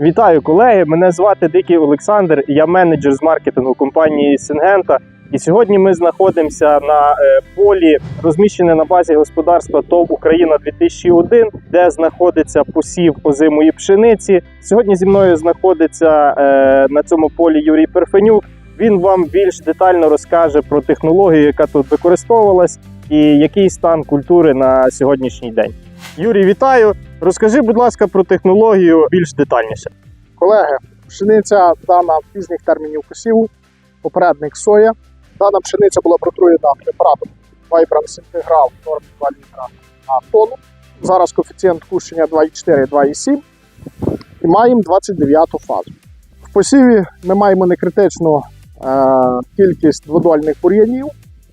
Вітаю, колеги! Мене звати Дикий Олександр. Я менеджер з маркетингу компанії Сингента. І сьогодні ми знаходимося на е, полі, розміщене на базі господарства ТОВ Україна 2001, де знаходиться посів озимої пшениці. Сьогодні зі мною знаходиться е, на цьому полі Юрій Перфенюк. Він вам більш детально розкаже про технологію, яка тут використовувалась, і який стан культури на сьогоднішній день. Юрій, вітаю! Розкажи, будь ласка, про технологію більш детальніше. Колеги, пшениця дана пізніх термінів посіву, попередник соя. Дана пшениця була протруєна препаратом Vibrance Integral в нормі 2 літра на тонну. Зараз коефіцієнт кущення 2,4 2,7 і маємо 29 фазу. В посіві ми маємо некритичну е, кількість дводольних бур'янів,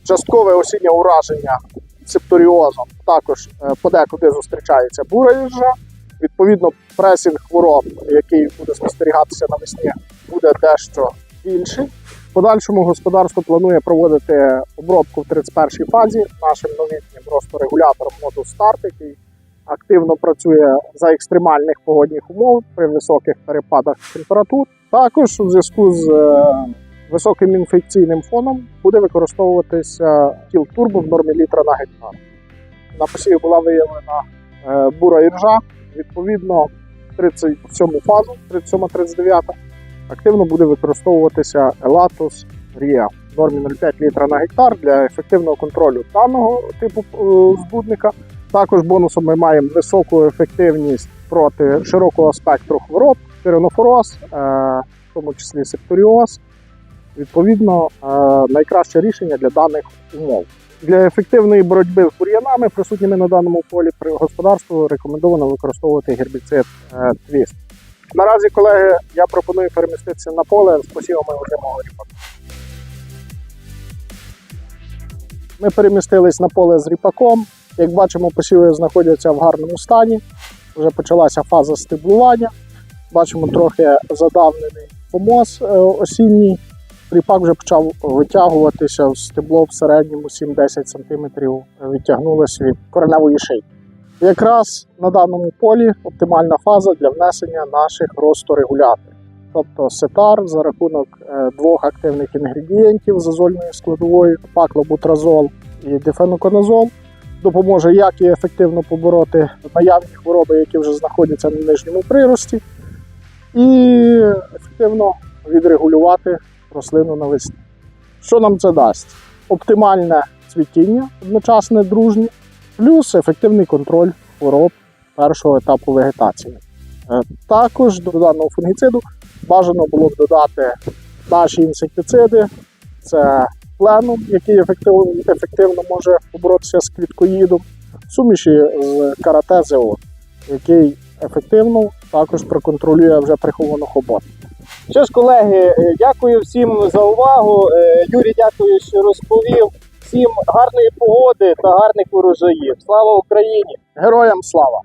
часткове осіннє ураження септоріозом, також е, подекуди зустрічається бура їжа. Відповідно, пресінг хвороб, який буде спостерігатися навесні, буде дещо більший. Подальшому господарство планує проводити обробку в 31-й фазі нашим новітнім росторегулятором Modus Start, який активно працює за екстремальних погодних умов при високих перепадах температур. Також у зв'язку з е, високим інфекційним фоном буде використовуватися тіл турбо в нормі літра на гектар. На посіві була виявлена е, бура іржа, Відповідно, 37 фазу, 37-39, активно буде використовуватися Elatus RIA в нормі 0,5 літра на гектар для ефективного контролю даного типу е, збудника. Також бонусом ми маємо високу ефективність проти широкого спектру хвороб, піренофороз, е, в тому числі септоріоз. Відповідно, е, найкраще рішення для даних умов. Для ефективної боротьби з бур'янами, присутніми на даному полі при господарству, рекомендовано використовувати гербіцид е, твіст. Наразі, колеги, я пропоную переміститися на поле з посівами озимого ріпака. Ми перемістились на поле з ріпаком. Як бачимо, посіви знаходяться в гарному стані. Вже почалася фаза стеблування. Бачимо трохи задавнений помоз е, осінній. Ріпак вже почав витягуватися в стебло в середньому 7-10 см відтягнулося від кореневої шийки. Якраз на даному полі оптимальна фаза для внесення наших росторегуляторів. Тобто сетар за рахунок е, двох активних інгредієнтів з азольною складовою паклобутразол і дифеноконазол допоможе як і ефективно побороти наявні хвороби, які вже знаходяться на нижньому прирості, і ефективно відрегулювати рослину навесні. Що нам це дасть? Оптимальне цвітіння, одночасне дружнє, плюс ефективний контроль хвороб першого етапу вегетації. Е, Також до даного фунгіциду бажано було б додати наші інсектициди, це пленум, який ефективно, ефективно може поборотися з квіткоїдом, суміші з карате ЗО, який ефективно також проконтролює вже приховану хоботу. Що ж, колеги, е, дякую всім за увагу. Е, Юрій, дякую, що розповів. Всім гарної погоди та гарних урожаїв. Слава Україні! Героям слава!